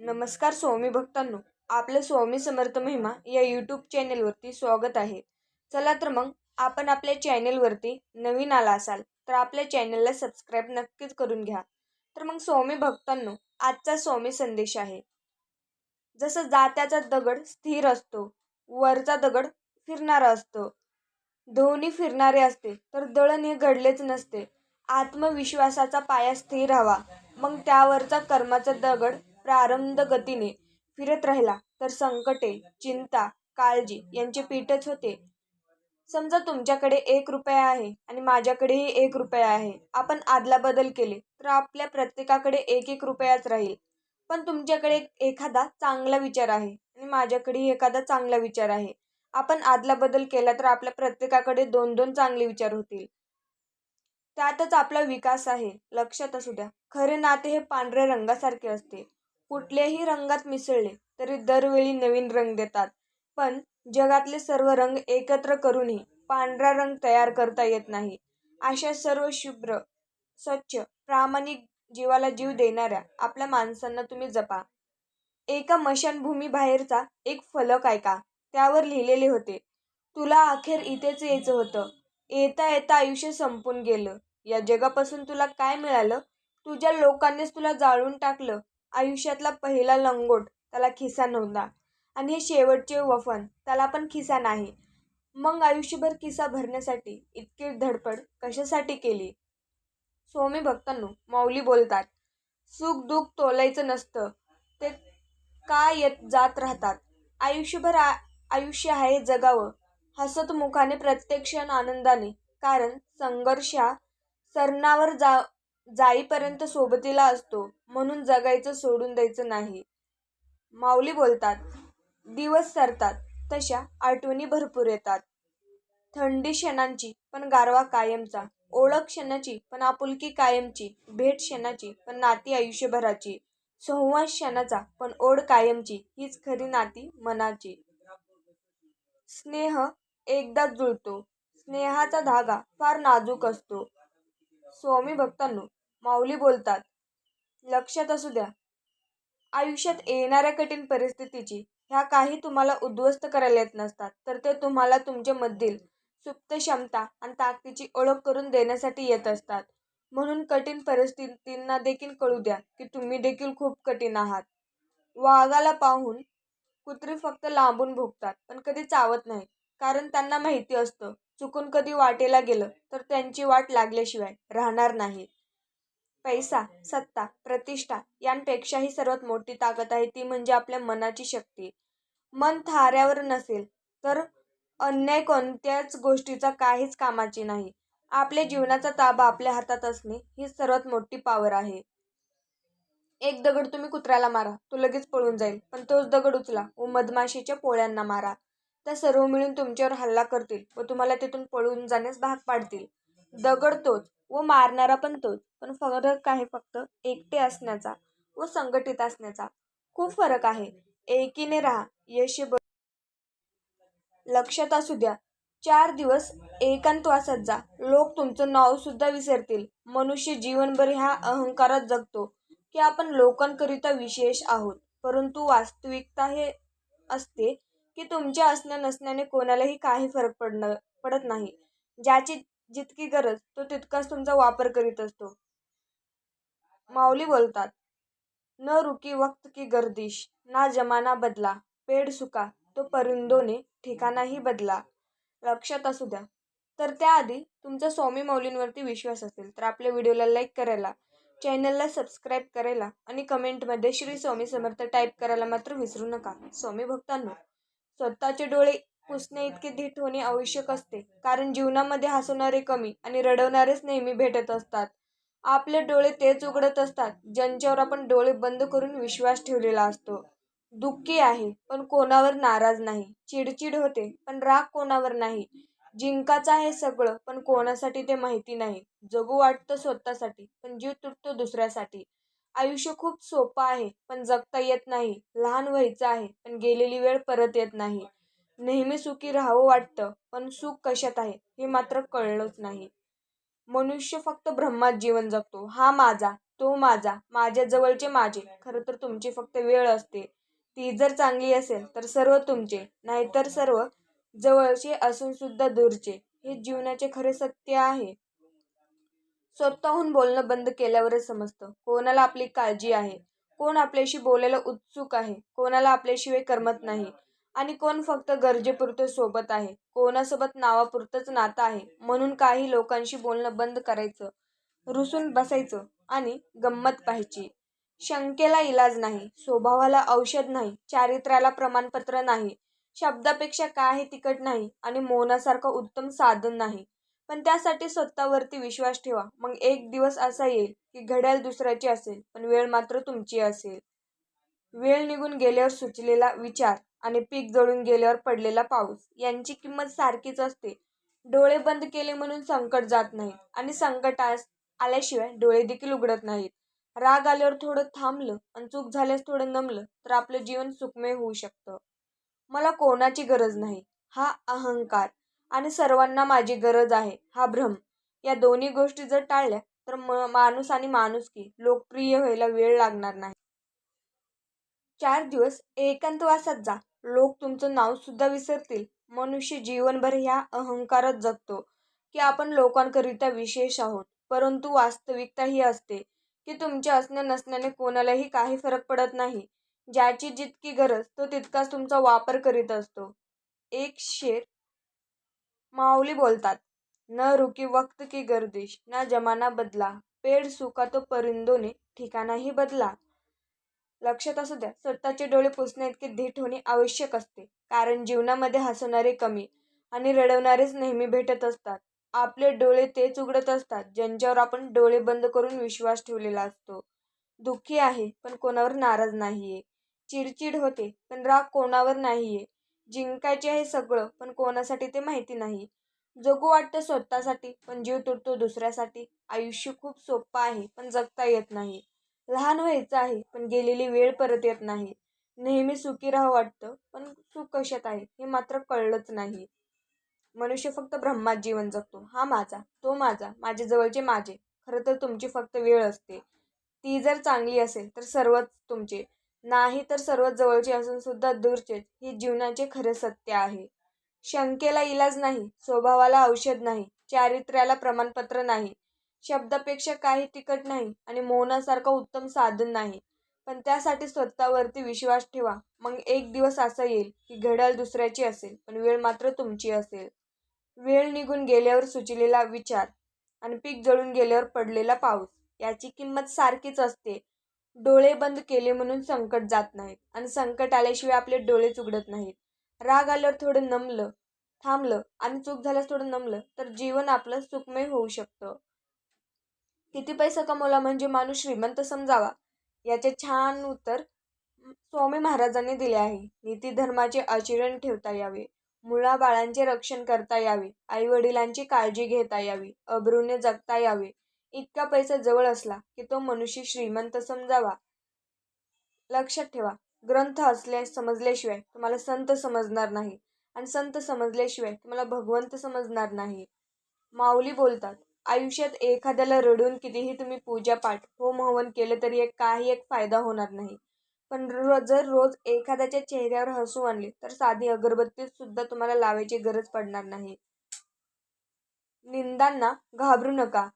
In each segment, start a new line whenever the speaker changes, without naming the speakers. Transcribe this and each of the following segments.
नमस्कार स्वामी भक्तांनो आपलं स्वामी समर्थ महिमा या यूट्यूब चॅनेलवरती स्वागत आहे. चला तर मग आपण आपल्या चॅनेलवरती नवीन आला असाल तर आपल्या चॅनेलला सबस्क्राईब नक्कीच करून घ्या. तर मग स्वामी भक्तांनो आजचा स्वामी संदेश आहे. जसं जात्याचा दगड स्थिर असतो वरचा दगड फिरणारा असतो. धोनी फिरणारे असते तर दळण हे घडलेच नसते. आत्मविश्वासाचा पाया स्थिर हवा मग त्यावरचा कर्माचा दगड प्रारंभ गतीने फिरत राहिला तर संकटे चिंता काळजी यांचे पीठच होते. समजा तुमच्याकडे एक रुपया आहे आणि माझ्याकडेही एक रुपया आहे. आपण आदला बदल केले तर आपल्या प्रत्येकाकडे एक एक रुपयाच राहील. पण तुमच्याकडे एखादा चांगला विचार आहे आणि माझ्याकडेही एखादा चांगला विचार आहे. आपण आदला बदल केला तर आपल्या प्रत्येकाकडे दोन दोन चांगले विचार होतील. त्यातच आपला विकास आहे. लक्षात असू द्या. खरे नाते हे पांढऱ्या रंगासारखे असते. कुठल्याही रंगात मिसळले तरी दरवेळी नवीन रंग देतात. पण जगातले सर्व रंग एकत्र करूनही पांढरा रंग तयार करता येत नाही. अशा सर्व शुभ्र स्वच्छ प्रामाणिक जीवाला जीव देणाऱ्या आपल्या माणसांना तुम्ही जपा. एका मशानभूमी बाहेरचा एक फलक ऐका. त्यावर लिहिलेले होते तुला अखेर इथेच यायचं होतं. येता येता आयुष्य संपून गेलं. या जगापासून तुला काय मिळालं? तुझ्या लोकांनीच तुला जाळून टाकलं. आयुष्यातला पहिला लंगोट त्याला खिसा नव्हता आणि हे शेवटचे वफन त्याला पण खिसा नाही. मग आयुष्यभर खिसा भरण्यासाठी इतकी धडपड कशासाठी केली? स्वामी भक्तांनो माऊली बोलतात सुख दुःख तोलायचं नसतं. ते का येत जात राहतात? आयुष्यभर आ आयुष्य आहे जगावं. हसत मुखाने प्रत्येक क्षण आनंदाने कारण संघर्षा सरणावर जा जाईपर्यंत सोबतीला असतो म्हणून जगायचं सोडून द्यायचं नाही. माऊली बोलतात दिवस सरतात तशा आठवणी भरपूर येतात. थंडी क्षणांची पण गारवा कायमचा. ओळख क्षणाची पण आपुलकी कायमची. भेट क्षणाची पण नाती आयुष्यभराची. संवाद क्षणाचा पण ओढ कायमची. हीच खरी नाती मनाची. स्नेह एकदाच जुळतो. स्नेहाचा धागा फार नाजूक असतो. स्वामी भक्तांनो माऊली बोलतात लक्षात असू द्या. आयुष्यात येणाऱ्या कठीण परिस्थितीची ह्या काही तुम्हाला उद्ध्वस्त करायला येत नसतात तर ते तुम्हाला तुमच्यामधील सुप्त क्षमता आणि ताकदीची ओळख करून देण्यासाठी येत असतात. म्हणून कठीण परिस्थितींना देखील कळू द्या की तुम्ही देखील खूप कठीण आहात. वाघाला पाहून कुत्री फक्त लांबून भोगतात पण कधी चावत नाही कारण त्यांना माहिती असतं चुकून कधी वाटेला गेलं तर त्यांची वाट लागल्याशिवाय राहणार नाही. पैसा सत्ता प्रतिष्ठा यांपेक्षाही सर्वात मोठी ताकद आहे ती म्हणजे आपल्या मनाची शक्ती. मन थाऱ्यावर नसेल तर अन्याय कोणत्याच गोष्टीचा काहीच कामाची नाही. आपल्या जीवनाचा ताबा आपल्या हातात असणे ही सर्वात मोठी पावर आहे. एक दगड तुम्ही कुत्र्याला मारा तो लगेच पळून जाईल पण तोच दगड उचला व मधमाशीच्या पोळ्यांना मारा. त्या सर्व मिळून तुमच्यावर हल्ला करतील व तुम्हाला तिथून पळून जाण्यास भाग पाडतील. दगड तोच व मारणारा पण तोच. पण फरक आहे फक्त एकटे असण्याचा व संघटित असण्याचा. खूप फरक आहे. एकीने राहा यश लक्षात असू द्या. चार दिवस एकांतवासात जा. लोक तुमचं नाव सुद्धा विसरतील. मनुष्य जीवनभर ह्या अहंकारात जगतो. की आपण लोकांकरिता विशेष आहोत. परंतु वास्तविकता हे असते की तुमच्या असण्या नसण्याने कोणालाही काही फरक पडणं पडत नाही. ज्याची जितकी गरज तो तितकाच तुमचा वापर करीत असतो. माऊली बोलतात न रुकी वक्त की गर्दिश ना जमाना बदला पेड सुका तो परिंदोने ठिकाणाही बदला लक्षात असू द्या. तर त्याआधी तुमचा स्वामी माऊलींवरती विश्वास असेल तर आपल्या व्हिडिओला लाईक करायला चॅनलला सबस्क्राईब करायला आणि कमेंटमध्ये श्री स्वामी समर्थ टाईप करायला मात्र विसरू नका. स्वामी भक्तांनो स्वतःचे डोळे पुसणे इतके धीट होणे आवश्यक असते कारण जीवनामध्ये हसवणारे कमी आणि रडवणारेच नेहमी भेटत असतात. आपले डोळे तेच उघडत असतात ज्यांच्यावर आपण डोळे बंद करून विश्वास ठेवलेला असतो. दुःखी आहे पण कोणावर नाराज नाही. चिडचिड होते पण राग कोणावर नाही. जिंकाचं आहे सगळं पण कोणासाठी ते माहिती नाही. जगू वाटतं स्वतःसाठी पण जीव तुटतो दुसऱ्यासाठी. आयुष्य खूप सोपं आहे पण जगता येत नाही. लहान व्हायचं आहे पण गेलेली वेळ परत येत नाही. नेहमी सुखी राहावं वाटतं पण सुख कशात आहे हे मात्र कळलंच नाही. मनुष्य फक्त ब्रह्मात जीवन जगतो. हा माझा तो माझा माझ्या जवळचे माझे. खरं तर तुमची फक्त वेळ असते. ती जर चांगली असेल तर सर्व तुमचे नाहीतर सर्व जवळचे असून सुद्धा दूरचे. हे जीवनाचे खरे सत्य आहे. स्वतःहून बोलणं बंद केल्यावरच समजतं. कोणाला आपली काळजी आहे? कोण आपल्याशी बोलायला उत्सुक आहे? कोणाला आपल्याशिवाय करमत नाही? आणि कोण फक्त गरजेपुरतं सोबत आहे? कोणासोबत नावापुरतंच नातं आहे? म्हणून काही लोकांशी बोलणं बंद करायचं रुसून बसायचं आणि गंमत पाहायची. शंकेला इलाज नाही स्वभावाला औषध नाही चारित्र्याला प्रमाणपत्र नाही शब्दापेक्षा काही तिकट नाही आणि मौनासारखं उत्तम साधन नाही. पण त्यासाठी स्वतःवरती विश्वास ठेवा. मग एक दिवस असा येईल की घड्याळ दुसऱ्याची असेल पण वेळ मात्र तुमची असेल. वेळ निघून गेल्यावर सुचलेला विचार. आणि पीक जळून गेल्यावर पडलेला पाऊस. यांची किंमत सारखीच असते. डोळे बंद केले म्हणून संकट जात नाहीत आणि संकट आल्याशिवाय डोळे देखील उघडत नाहीत. राग आल्यावर थोडं थांबलं आणि चूक झाल्यास थोडं नमलं तर आपलं जीवन सुखमय होऊ शकतं. मला कोणाची गरज नाही. हा अहंकार आणि सर्वांना माझी गरज आहे. हा भ्रम. या दोन्ही गोष्टी जर टाळल्या तर म माणूस आणि माणुसकी लोकप्रिय व्हायला वेळ लागणार नाही. चार दिवस एकांतवासात जा. लोक तुमचं नाव सुद्धा विसरतील. मनुष्य जीवनभर ह्या अहंकारात जगतो की आपण लोकांकरिता विशेष आहोत. परंतु वास्तविकता ही असते की तुमच्या असण्या नसण्याने कोणालाही काही फरक पडत नाही. ज्याची जितकी गरज तो तितकाच तुमचा वापर करीत असतो. एक शेर माऊली बोलतात न रुकी वक्त की गर्दिश ना जमाना बदला. पेड सुका तो परिंदोने ठिकाणाही बदला. लक्षात असू द्या स्वतःचे डोळे पुसणे इतके धीट होणे आवश्यक असते. कारण जीवनामध्ये हसवणारे कमी आणि रडवणारेच नेहमी भेटत असतात. आपले डोळे तेच उघडत असतात ज्यांच्यावर आपण डोळे बंद करून विश्वास ठेवलेला असतो. दुःखी आहे पण कोणावर नाराज नाहीये. चिडचिड होते पण राग कोणावर नाहीये. जिंकायचे आहे सगळं पण कोणासाठी ते माहिती नाही. जगू वाटतं स्वतःसाठी पण जीव तुटतो दुसऱ्यासाठी. आयुष्य खूप सोपं आहे पण जगता येत नाही. लहान व्हायचं आहे पण गेलेली वेळ परत येत नाही. नेहमी सुखी राहावं वाटतं पण सुख कशात आहे हे मात्र कळलंच नाही. मनुष्य फक्त ब्रह्मात जीवन जगतो. हा माझा तो माझा माझे जवळचे माझे. खरं तर तुमची फक्त वेळ असते. ती जर चांगली असेल तर सर्वच तुमचे. नाही तर सर्वच जवळचे असून सुद्धा दूरचेच. हे जीवनाचे खरे सत्य आहे. शंकेला इलाज नाही स्वभावाला औषध नाही चारित्र्याला प्रमाणपत्र नाही. शब्दापेक्षा काही तिकट नाही आणि मौनासारखं उत्तम साधन नाही. पण त्यासाठी स्वतःवरती विश्वास ठेवा. मग एक दिवस असा येईल की घड्याळ दुसऱ्याची असेल पण वेळ मात्र तुमची असेल. वेळ निघून गेल्यावर सुचलेला विचार आणि पीक जळून गेल्यावर पडलेला पाऊस याची किंमत सारखीच असते. डोळे बंद केले म्हणून संकट जात नाहीत आणि संकट आल्याशिवाय आपले डोळेच उघडत नाहीत. राग आल्यावर थोडं नमलं थांबलं आणि चूक झाल्यास थोडं नमलं तर जीवन आपलं सुखमय होऊ शकतं. किती पैसा कमवला म्हणजे माणूस श्रीमंत समजावा? याचे छान उत्तर स्वामी महाराजांनी दिले आहे. नीती धर्माचे आचरण ठेवता यावे. मुळाबाळांचे रक्षण करता यावे. आई वडिलांची काळजी घेता यावी. अब्रूने जगता यावे. इतका पैसा जवळ असला की तो मनुष्य श्रीमंत समजावा. लक्षात ठेवा. ग्रंथ असल्या समजल्याशिवाय तुम्हाला संत समजणार नाही. आणि संत समजल्याशिवाय तुम्हाला भगवंत समजणार नाही. माऊली बोलतात आयुष्यात एखाद्याला रडून कितीही तुम्ही पूजापाठ होम हवन केलं तरी एक काही एक फायदा होणार नाही. पण रो जर रोज एखाद्याच्या चेहऱ्यावर हसू आणले तर साधी अगरबत्ती सुद्धा तुम्हाला लावायची गरज पडणार नाही. निंदांना घाबरू नका.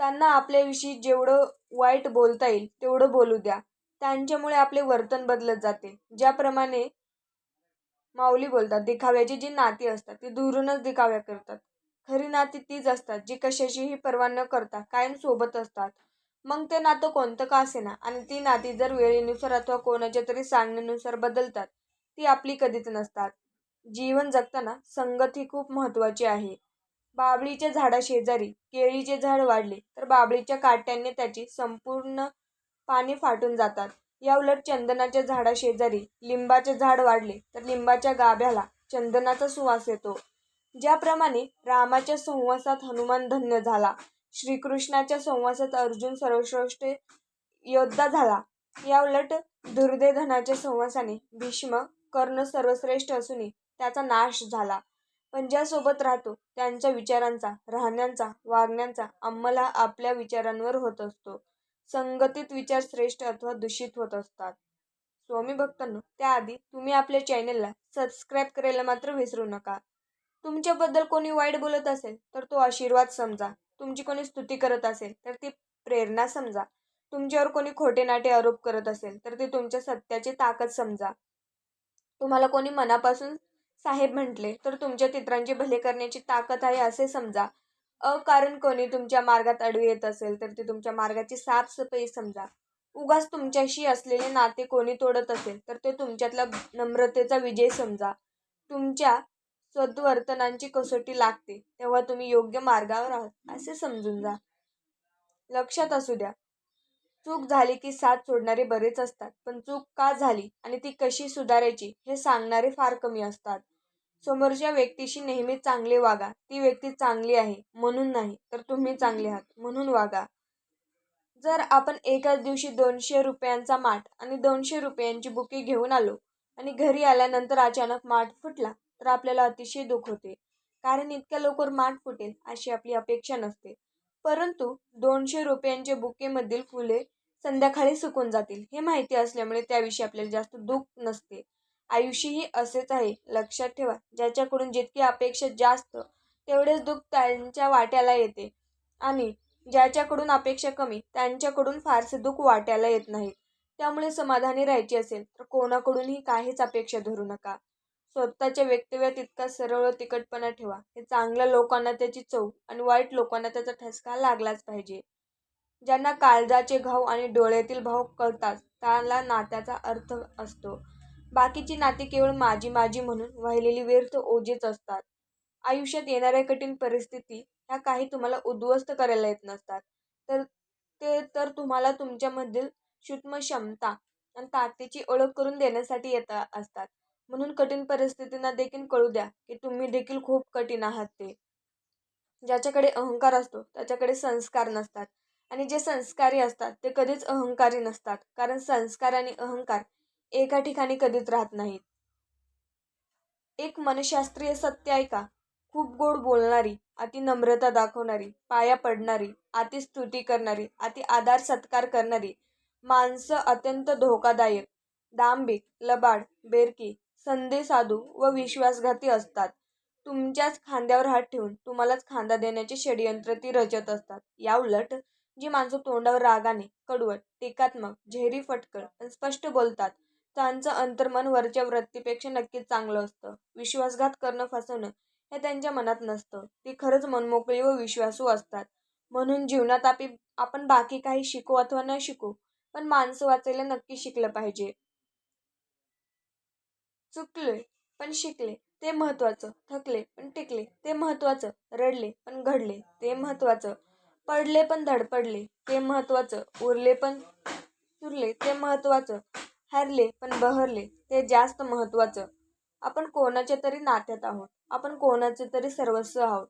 त्यांना आपल्याविषयी जेवढं वाईट बोलता येईल तेवढं बोलू द्या. त्यांच्यामुळे आपले वर्तन बदलत जाते. ज्याप्रमाणे माऊली बोलतात दिखाव्याची जी नाती असतात ती दुरूनच दिखाव्या करतात. खरी नाती तीच असतात जी कशाचीही पर्वा न करता कायम सोबत असतात. मग ते नातं कोणतं का असेना? आणि ती नाती जर वेळेनुसार अथवा कोणाच्या तरी सांगण्यानुसार बदलतात ती आपली कधीच नसतात. जीवन जगताना संगत ही खूप महत्त्वाची आहे. बाबळीच्या झाडाशेजारी केळीचे झाड वाढले तर बाबळीच्या काट्यांनी त्याची संपूर्ण पाने फाटून जातात. या उलट चंदनाच्या झाडाशेजारी लिंबाचे झाड वाढले तर लिंबाच्या गाभ्याला चंदनाचा सुवास येतो. ज्याप्रमाणे रामाच्या संवासात हनुमान धन्य झाला श्रीकृष्णाच्या संवासात अर्जुन सर्वश्रेष्ठ योद्धा झाला. या उलट दुर्देधनाच्या संवासाने भीष्म कर्ण सर्वश्रेष्ठ असूनही त्याचा नाश झाला. पण ज्यासोबत राहतो त्यांच्या विचारांचा राहण्यांचा वागण्यांचा अंमल हा आपल्या विचारांवर होत असतो. संगतीत विचार श्रेष्ठ अथवा दूषित होत असतात. स्वामी भक्तांनो त्याआधी तुम्ही आपल्या चॅनेलला सबस्क्राईब करायला मात्र विसरू नका. तुमच्याबद्दल कोणी वाईट बोलत असेल तर तो आशीर्वाद समजा. तुमची कोणी स्तुती करत असेल तर ती प्रेरणा समजा. तुमच्यावर कोणी खोटे नाटे आरोप करत असेल तर ते तुमच्या सत्याची ताकद समजा. तुम्हाला कोणी मनापासून साहेब म्हटले तर तुमच्या चित्रांची भले करण्याची ताकद आहे असे समजा. अकारण कोणी तुमच्या मार्गात अडवी येत असेल तर ती तुमच्या मार्गाची साफसफाई समजा. उगाच तुमच्याशी असलेले नाते कोणी तोडत असेल तर ते तुमच्यातला नम्रतेचा विजय समजा. तुमच्या सद्वर्तनांची कसोटी लागते तेव्हा तुम्ही योग्य मार्गावर आहात असे समजून जा. लक्षात असू द्या. चूक झाली की साथ सोडणारे बरेच असतात पण चूक का झाली आणि ती कशी सुधारायची हे सांगणारे फार कमी असतात. समोरच्या व्यक्तीशी नेहमी चांगले वागा ती व्यक्ती चांगली आहे म्हणून नाही तर तुम्ही चांगले आहात म्हणून वागा. जर आपण एकाच दिवशी दोनशे रुपयांचा माठ आणि दोनशे रुपयांची बुके घेऊन आलो आणि घरी आल्यानंतर अचानक माठ फुटला तर आपल्याला अतिशय दुःख होते. कारण इतक्या लवकर माठ फुटेल अशी आपली अपेक्षा नसते. परंतु दोनशे रुपयांचे बुकेमधील फुले संध्याकाळी सुकून जातील हे माहिती असल्यामुळे त्याविषयी आपल्याला जास्त दुःख नसते. आयुष्यही असेच आहे लक्षात ठेवा. ज्याच्याकडून जितकी अपेक्षा जास्त तेवढेच दुःख त्यांच्या वाट्याला येते. आणि ज्याच्याकडून अपेक्षा कमी त्यांच्याकडून फारसे दुःख वाट्याला येत नाही. त्यामुळे समाधानी राहायची असेल तर कोणाकडूनही काहीच अपेक्षा धरू नका. स्वतःच्या वक्तव्यात इतका सरळ व तिखटपणा ठेवा. हे चांगल्या लोकांना त्याची चव आणि वाईट लोकांना त्याचा ठसका लागलाच पाहिजे. ज्यांना काळजाचे घाव आणि डोळ्यातील भाव कळतात त्याला नात्याचा अर्थ असतो. बाकीची नाती केवळ माझी माझी म्हणून वाहिलेली व्यर्थ ओझेच असतात. आयुष्यात येणाऱ्या कठीण परिस्थिती ह्या काही तुम्हाला उद्ध्वस्त करायला येत नसतात. तर ते तर तुम्हाला तुमच्यामधील सूक्ष्म क्षमता आणि ताकदीची ओळख करून देण्यासाठी येत असतात. म्हणून कठीण परिस्थितींना देखील कळू द्या की तुम्ही देखील खूप कठीण आहात ते. ज्याच्याकडे अहंकार असतो त्याच्याकडे संस्कार नसतात. आणि जे संस्कारी असतात ते कधीच अहंकारी नसतात. कारण संस्कार आणि अहंकार एका ठिकाणी कधीच राहत नाहीत. एक मनशास्त्रीय सत्य आहे का? खूप गोड बोलणारी अति नम्रता दाखवणारी पाया पडणारी अति स्तुती करणारी अति आधार सत्कार करणारी माणसं अत्यंत धोकादायक. दांभिक लबाड बेरकी संधी साधू व विश्वासघाती असतात. तुमच्याच खांद्यावर हात ठेवून तुम्हालाच खांदा देण्याचे षडयंत्र ती रचत असतात. या उलट जी माणसं तोंडावर रागाने कडवट टीकात्मक झेरी फटकळ स्पष्ट बोलतात त्यांचं अंतर्मन वरच्या वृत्तीपेक्षा नक्कीच चांगलं असतं. विश्वासघात करणं फसवणं हे त्यांच्या मनात नसतं. ती खरंच मनमोकळी व विश्वासू असतात. म्हणून जीवनात आपी आपण बाकी काही शिकू अथवा न शिकू पण माणसं वाचायला नक्की शिकलं पाहिजे. चुकले पण शिकले ते महत्वाचं थकले पण टिकले ते महत्वाचं रडले पण घडले ते महत्वाचं पडले पण धडपडले ते महत्वाचं उरले पण चुरले ते महत्वाचं हरले पण बहरले ते जास्त महत्वाचं आपण कोणाच्या तरी नात्यात आहोत. आपण कोणाचे तरी सर्वस्व आहोत.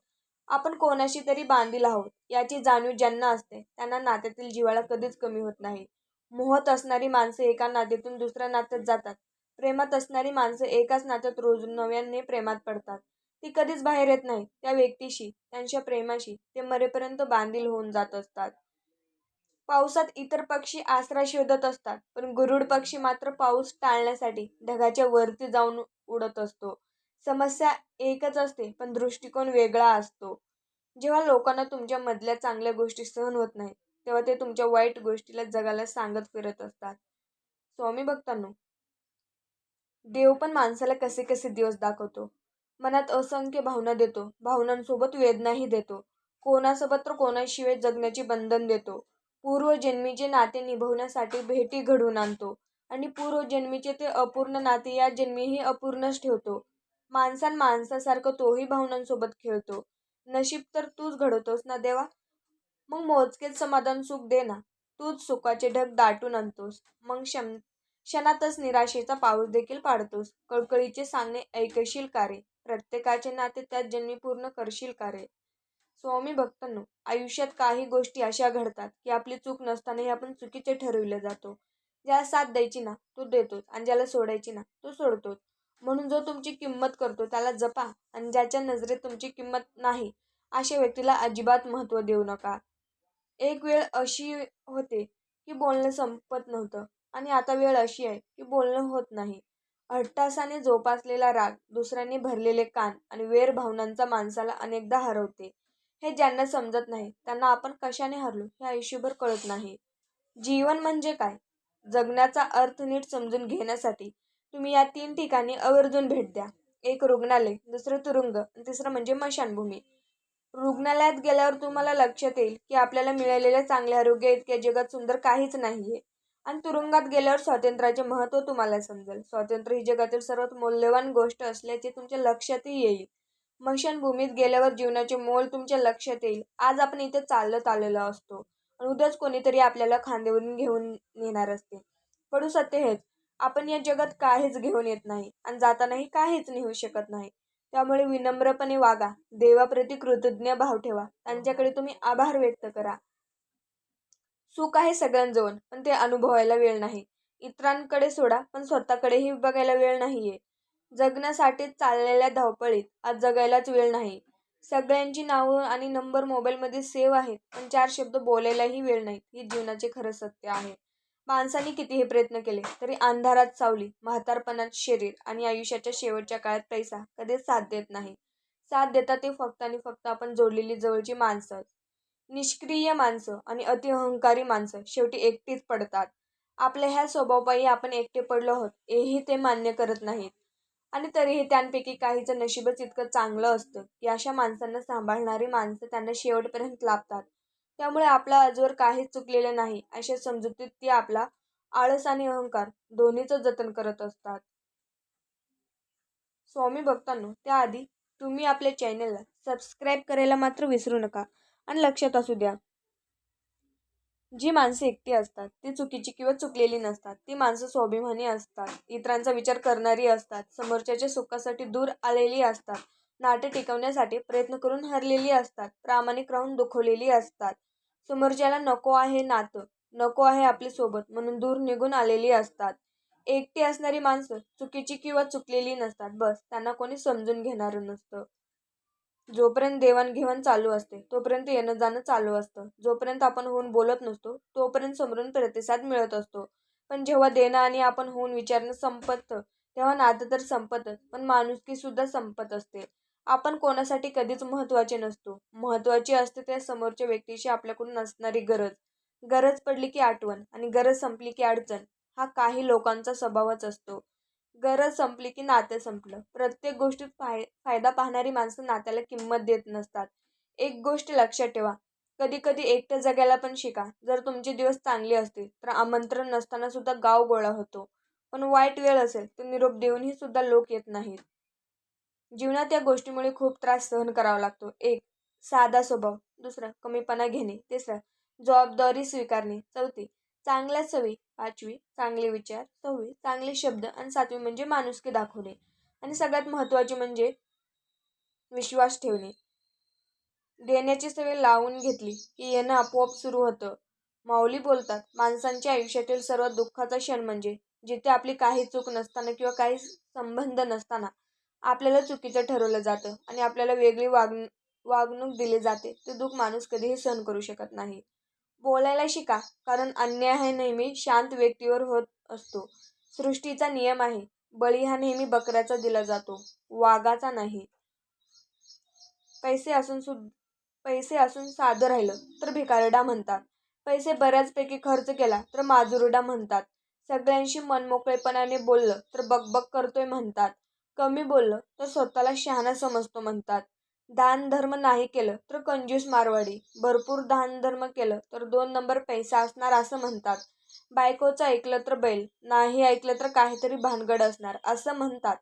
आपण कोणाशी तरी बांधील आहोत. याची जाणीव ज्यांना असते त्यांना नात्यातील जिवाळा कधीच कमी होत नाही. मोहत असणारी माणसं एका नात्यातून दुसऱ्या नात्यात जातात. प्रेमात असणारी माणसं एकाच नात्यात रोज नव्याने प्रेमात पडतात. ती कधीच बाहेर येत नाही. त्या व्यक्तीशी त्यांच्या प्रेमाशी ते मरेपर्यंत बांधील होऊन जात असतात. पावसात इतर पक्षी आसरा शोधत असतात पण गुरुड पक्षी मात्र पाऊस टाळण्यासाठी ढगाच्या वरती जाऊन उडत असतो. समस्या एकच असते पण दृष्टिकोन वेगळा असतो. जेव्हा लोकांना तुमच्या मधल्या चांगल्या गोष्टी सहन होत नाहीत तेव्हा ते तुमच्या वाईट गोष्टीला जगाला सांगत फिरत असतात. स्वामी भक्तांनो देव पण माणसाला कसे कसे दिवस दाखवतो. मनात असंख्य भावना देतो. भावनांसोबत वेदनाही देतो. कोणासोबत तर कोणाशिवाय जगण्याची बंधन देतो. पूर्वजन्मीचे नाते निभवण्यासाठी भेटी घडवून आणतो. आणि पूर्वजन्मीचे ते अपूर्ण नाते या जन्मीही अपूर्णच ठेवतो. माणसान माणसासारखं तोही भावनांसोबत खेळतो. नशीब तर तूच घडवतोस ना देवा? मग मोजकेच समाधान सुख दे ना तूच सुखाचे ढग दाटून आणतोस. मग क्षम क्षणातच निराशेचा पाऊस देखील पाडतोस. कळकळीचे सांगणे ऐकशील कारे प्रत्येकाचे नाते त्यात जन्मी पूर्ण करशील कारे स्वामी भक्तांनो आयुष्यात काही गोष्टी अशा घडतात की आपली चूक नसतानाही आपण चुकीचे ठरविले जातो. ज्याला साथ द्यायची ना तो देतोच आणि ज्याला सोडायची ना तो सोडतोच. म्हणून जो तुमची किंमत करतो त्याला जपा आणि ज्याच्या नजरेत तुमची किंमत नाही अशा व्यक्तीला अजिबात महत्त्व देऊ नका. एक वेळ अशी होते की बोलणं संपत नव्हतं. आणि आता वेळ अशी आहे की बोलणं होत नाही. अट्टासाने जोपासलेला राग दुसऱ्यांनी भरलेले कान आणि वेर भावनांचा माणसाला अनेकदा हरवते. हे ज्यांना समजत नाही त्यांना आपण कशाने हरलो हे आयुष्यभर कळत नाही. जीवन म्हणजे काय? जगण्याचा अर्थ नीट समजून घेण्यासाठी तुम्ही या तीन ठिकाणी आवर्जून भेट द्या. एक रुग्णालय दुसरं तुरुंग आणि तिसरं म्हणजे मशानभूमी. रुग्णालयात गेल्यावर तुम्हाला लक्षात येईल की आपल्याला मिळालेले चांगल्या आरोग्य इतक्या जगात सुंदर काहीच नाहीये. आणि तुरुंगात गेल्यावर स्वातंत्र्याचे महत्त्व तुम्हाला समजेल. स्वातंत्र्य ही जगातील सर्वात मौल्यवान गोष्ट असल्याचे तुमच्या लक्षातही येईल. मशानभूमीत गेल्यावर जीवनाचे मोल तुमच्या लक्षात येईल. आज आपण इथे चालत आलेलो असतो आणि उद्याच कोणीतरी आपल्याला खांद्यावरून घेऊन नेणार असते. कडू सत्य हेच आपण या जगात काहीच घेऊन येत नाही आणि जातानाही काहीच नेऊ शकत नाही. त्यामुळे विनम्रपणे वागा देवाप्रती कृतज्ञ भाव ठेवा. त्यांच्याकडे तुम्ही आभार व्यक्त करा. सुख आहे सगळ्यांजवळ पण ते अनुभवायला वेळ नाही. इतरांकडे सोडा पण स्वतःकडेही बघायला वेळ नाहीये. जगण्यासाठी चाललेल्या धावपळीत आज जगायलाच वेळ नाही. सगळ्यांची नावं आणि नंबर मोबाईलमध्ये सेव्ह आहेत पण चार शब्द बोलायलाही वेळ नाही. हे जीवनाचे खरं सत्य आहे. माणसाने कितीही प्रयत्न केले तरी अंधारात सावली म्हातारपणात शरीर आणि आयुष्याच्या शेवटच्या काळात पैसा कधीच साथ देत नाही. साथ देतात ते फक्त आणि फक्त आपण जोडलेली जवळची माणसं. निष्क्रिय माणसं आणि अतिअहंकारी माणसं शेवटी एकटीच पडतात. आपल्या ह्या स्वभावपायी आपण एकटे पडलो आहोत हेही ते मान्य करत नाहीत. आणि तरीही त्यांपैकी काहीचं नशीबच इतकं चांगलं असतं की अशा माणसांना सांभाळणारी माणसं त्यांना शेवटपर्यंत लाभतात. त्यामुळे आपला आजवर काहीच चुकलेलं नाही अशा समजुतीत ती आपला आळस आणि अहंकार दोन्हीचं जतन करत असतात. स्वामी भक्तांनो त्याआधी तुम्ही आपल्या चॅनलला सबस्क्राईब करायला मात्र विसरू नका. आणि लक्षात असू द्या. जी माणसं एकटी असतात ती चुकीची किंवा चुकलेली नसतात. ती माणसं स्वाभिमानी असतात इतरांचा विचार करणारी असतात समोरच्याच्या सुखासाठी दूर आलेली असतात नाटे टिकवण्यासाठी प्रयत्न करून हरलेली असतात प्रामाणिक राहून दुखवलेली असतात. समोरच्याला नको आहे नातं नको आहे आपली सोबत म्हणून दूर निघून आलेली असतात. एकटी असणारी माणसं चुकीची किंवा चुकलेली नसतात बस त्यांना कोणी समजून घेणारं नसतं. जोपर्यंत देवाणघेवाण चालू असते तोपर्यंत येणं जाणं चालू असतं. जोपर्यंत आपण होऊन बोलत नसतो तोपर्यंत समोरून प्रतिसाद मिळत असतो. पण जेव्हा देणं आणि आपण होऊन विचारणं संपतं तेव्हा नातं तर संपतच पण माणुसकी सुद्धा संपत असते. आपण कोणासाठी कधीच महत्त्वाचे नसतो. महत्त्वाची असते त्या समोरच्या व्यक्तीशी आपल्याकडून असणारी गरज. गरज पडली की आठवण आणि गरज संपली की अडचण. हा काही लोकांचा स्वभावच असतो. गरज संपली की नातं संपलं. प्रत्येक गोष्टीत फाय फायदा पाहणारी माणसं नात्याला किंमत देत नसतात. एक गोष्ट लक्षात ठेवा. कधी कधी एकटं जगायला पण शिका. जर तुमचे दिवस चांगले असतील तर आमंत्रण नसताना सुद्धा गाव गोळा होतो. पण वाईट वेळ असेल तर निरोप देऊनही सुद्धा लोक येत नाहीत. जीवनात या गोष्टीमुळे खूप त्रास सहन करावा लागतो. एक साधा स्वभाव. दुसरा कमीपणा घेणे. तिसरा जबाबदारी स्वीकारणे. चौथी चांगल्या सवयी पाचवी चांगले विचार सहावी चांगले शब्द आणि सातवी म्हणजे माणुसकी दाखवणे. आणि सगळ्यात महत्त्वाचे म्हणजे विश्वास ठेवणे. देण्याची सवय लावून घेतली की येणं आपोआप सुरू होतं. माऊली बोलतात माणसांच्या आयुष्यातील सर्वात दुःखाचा क्षण म्हणजे जिथे आपली काही चूक नसताना किंवा काही संबंध नसताना आपल्याला चुकीचं ठरवलं जातं आणि आपल्याला वेगळी वाग वागणूक दिली जाते. ते दुःख माणूस कधीही सहन करू शकत नाही. बोलायला शिका कारण अन्याय हा नेहमी शांत व्यक्तीवर होत असतो. सृष्टीचा नियम आहे बळी हा नेहमी बकऱ्याचा दिला जातो वाघाचा नाही. पैसे असून सुद्धा पैसे असून साधं राहिलं तर भिकारडा म्हणतात. पैसे बऱ्याचपैकी खर्च केला तर माजुरडा म्हणतात. सगळ्यांशी मनमोकळेपणाने बोललं तर बकबक करतोय म्हणतात. कमी बोललं तर स्वतःला शहाणा समजतो म्हणतात. दान धर्म नाही केलं तर कंजूस मारवाडी. भरपूर दान धर्म केलं तर दोन नंबर पैसा असणार असं म्हणतात. बायकोचं ऐकलं तर बैल नाही ऐकलं तर काहीतरी भानगड असणार असं म्हणतात.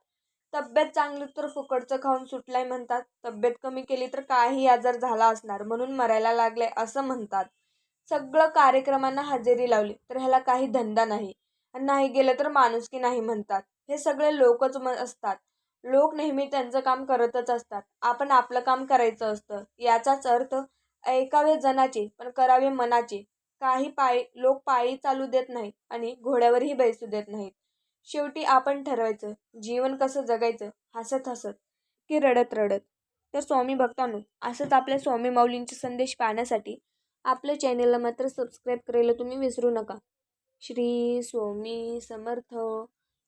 तब्येत चांगली तर फुकटचं खाऊन सुटलाय म्हणतात. तब्येत कमी केली तर काही आजार झाला असणार म्हणून मरायला लागले असं म्हणतात. सगळं कार्यक्रमांना हजेरी लावली तर ह्याला काही धंदा नाही. आणि नाही गेलं तर माणुसकी नाही म्हणतात. हे सगळे लोकच म असतात. लोक नेहमी त्यांचं काम करतच असतात. आपण आपलं काम करायचं असतं. याचाच अर्थ ऐकावे जनाचे पण करावे मनाचे. काही पायी लोक पायी चालू देत नाहीत आणि घोड्यावरही बैसू देत नाहीत. शेवटी आपण ठरवायचं जीवन कसं जगायचं हसत हसत की रडत रडत. तर स्वामी भक्तांनो असंच आपल्या स्वामी माऊलींचे संदेश पाहण्यासाठी आपल्या चॅनेलला मात्र सबस्क्राईब करायला तुम्ही विसरू नका. श्री स्वामी समर्थ.